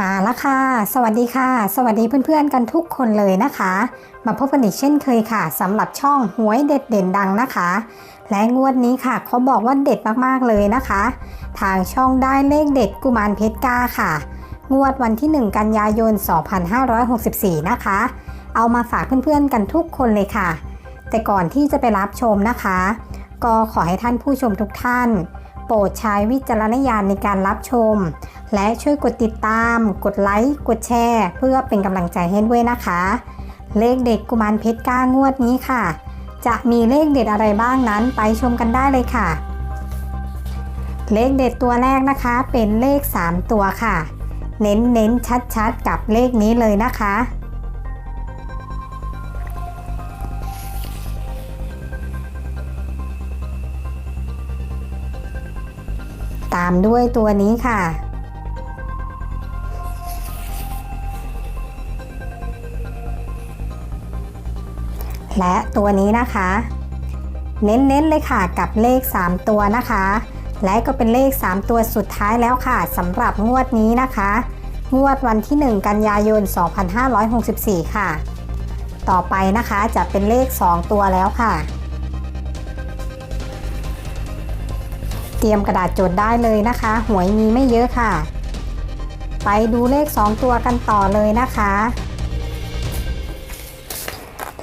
มาแล้วค่ะ สวัสดีค่ะ สวัสดีเพื่อนๆกันทุกคนเลยนะคะ มาพบกันอีกเช่นเคยค่ะสำหรับช่องหวยเด็ดเด่นดังนะคะ และงวดนี้ค่ะเขาบอกว่าเด็ดมากๆเลยนะคะ ทางช่องได้เลขเด็ดกุมารเพชรก้าค่ะ งวดวันที่ 1 กันยายน 2564 นะคะ เอามาฝากเพื่อนๆกันทุกคนเลยค่ะ แต่ก่อนที่จะไปรับชมนะคะ ก็ขอให้ท่านผู้ชมทุกท่าน โปรดใช้วิจารณญาณในการรับชม และช่วยกดติดตาม กดไลค์ กดแชร์ เพื่อเป็นกำลังใจให้ด้วยนะคะ เลขเด็ดกุมารเพชรก้างวดนี้ค่ะ จะมีเลขเด็ดอะไรบ้างนั้นไปชมกันได้เลยค่ะ เลขเด็ดตัวแรกนะคะเป็นเลข 3 ตัวค่ะ เน้นเน้นชัดชัดๆกับเลขนี้เลยนะคะ ตามด้วยตัวนี้ค่ะ และตัวนี้นะคะ เน้นๆเลยค่ะกับเลข 3 ตัวนะคะ และก็เป็นเลข 3 ตัวสุดท้ายแล้วค่ะสำหรับงวดนี้นะคะ งวดวันที่ 1 กันยายน 2564 ค่ะ ต่อไปนะคะจะเป็นเลข 2 ตัวแล้วค่ะ เตรียมกระดาษจดได้เลยนะคะ หวยมีไม่เยอะค่ะ ไปดูเลข 2 ตัวกันต่อเลยนะคะ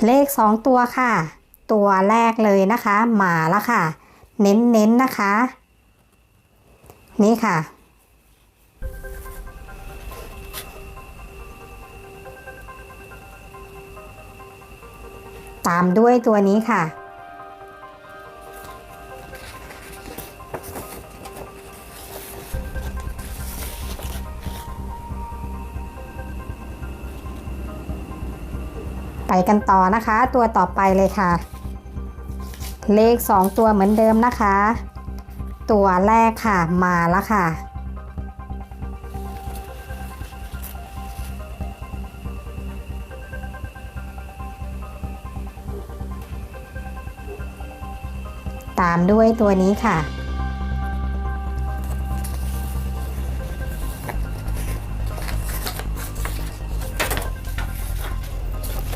เลข 2 ตัวค่ะ ตัวแรกเลยนะคะหมาละค่ะ เน้นๆนนะคะ นี่ค่ะ ตามด้วยตัวนี้ค่ะ ไปกันต่อนะคะ ตัวต่อไปเลยค่ะ เลข 2 ตัวเหมือนเดิมนะคะ ตัวแรกค่ะมาแล้วค่ะ ตามด้วยตัวนี้ค่ะ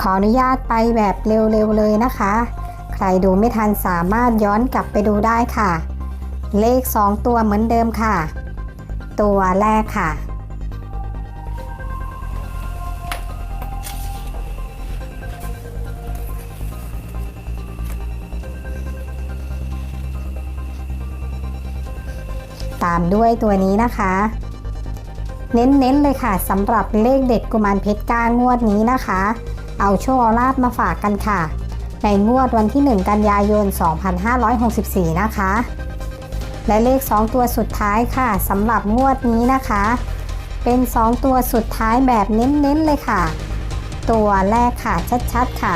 ขออนุญาตไปแบบเร็วๆเลยนะคะ ใครดูไม่ทันสามารถย้อนกลับไปดูได้ค่ะ เลข 2 ตัวเหมือนเดิมค่ะ ตัวแรกค่ะ ตามด้วยตัวนี้นะคะ เน้นๆเลยค่ะสำหรับเลขเด็ดกุมารเพชรก้างวดนี้นะคะ เอาโชคเอาลาบมาฝากกันค่ะ ในงวดวันที่ 1 กันยายน 2564 นะคะ และเลข 2 ตัวสุดท้ายค่ะสำหรับงวดนี้นะคะ เป็น 2 ตัวสุดท้ายแบบเน้นๆเลยค่ะ ตัวแรกค่ะชัดๆค่ะ